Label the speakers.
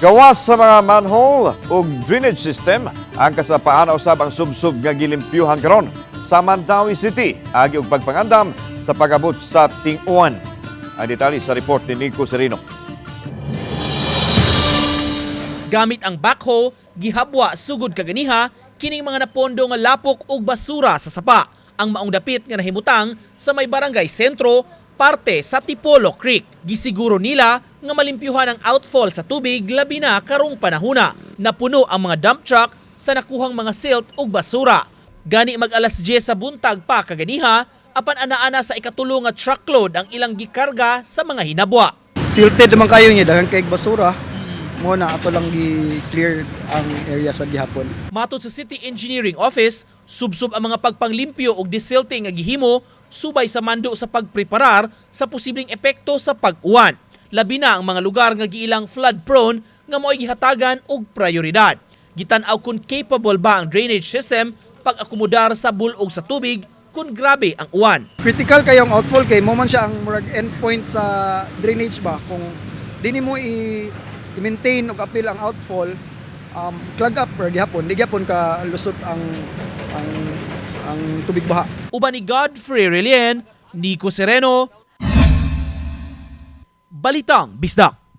Speaker 1: Gawas sa mga manhole ug drainage system ang kasapaan usab ang subsub nga gilimpyuhan karon sa Mandawi City agi og pagpangandam sa pagabot sa ting-uwan. Ang detalye sa report ni Nico Serino.
Speaker 2: Gamit ang backhoe, gihabwa sugod kaganiha kining mga napondo nga lapok ug basura sa sapa. Ang maong dapit nga nahimutang sa may barangay sentro parte sa Tipolo Creek. Gisiguro nila nga malimpyuhan ang outfall sa tubig labi na karong panahuna. Napuno ang mga dump truck sa nakuhang mga silt ug basura. Gani mag alas 10 sa buntag pa kaganiha apan ana-ana sa ikatulong nga truckload ang ilang gikarga sa mga hinabwa.
Speaker 3: silted naman kayo niya daghan kay basura mo na ato lang gi-clear ang area sa gihapon
Speaker 2: Matod sa City Engineering Office, subsub ang mga pagpanglimpyo og desilting nga gihimo subay sa mando sa pagpreparar sa posibleng epekto sa pag-uwan. Labi na ang mga lugar nga giilang flood prone nga mo'y gihatagan og prioridad. Gitan-aw kung capable ba ang drainage system pag-akomodar sa bulog sa tubig kung grabe ang uwan.
Speaker 3: critical kayo ang outfall kay mo man siya ang murag endpoint sa drainage ba kung dini mo i i-maintain og apil ang outfall um, clog up per gihapon. Di gyapon ka lusot ang ang ang tubig baha.
Speaker 2: Uban ni Godfrey Relien, Nico Sereno, Balitang Bisdak.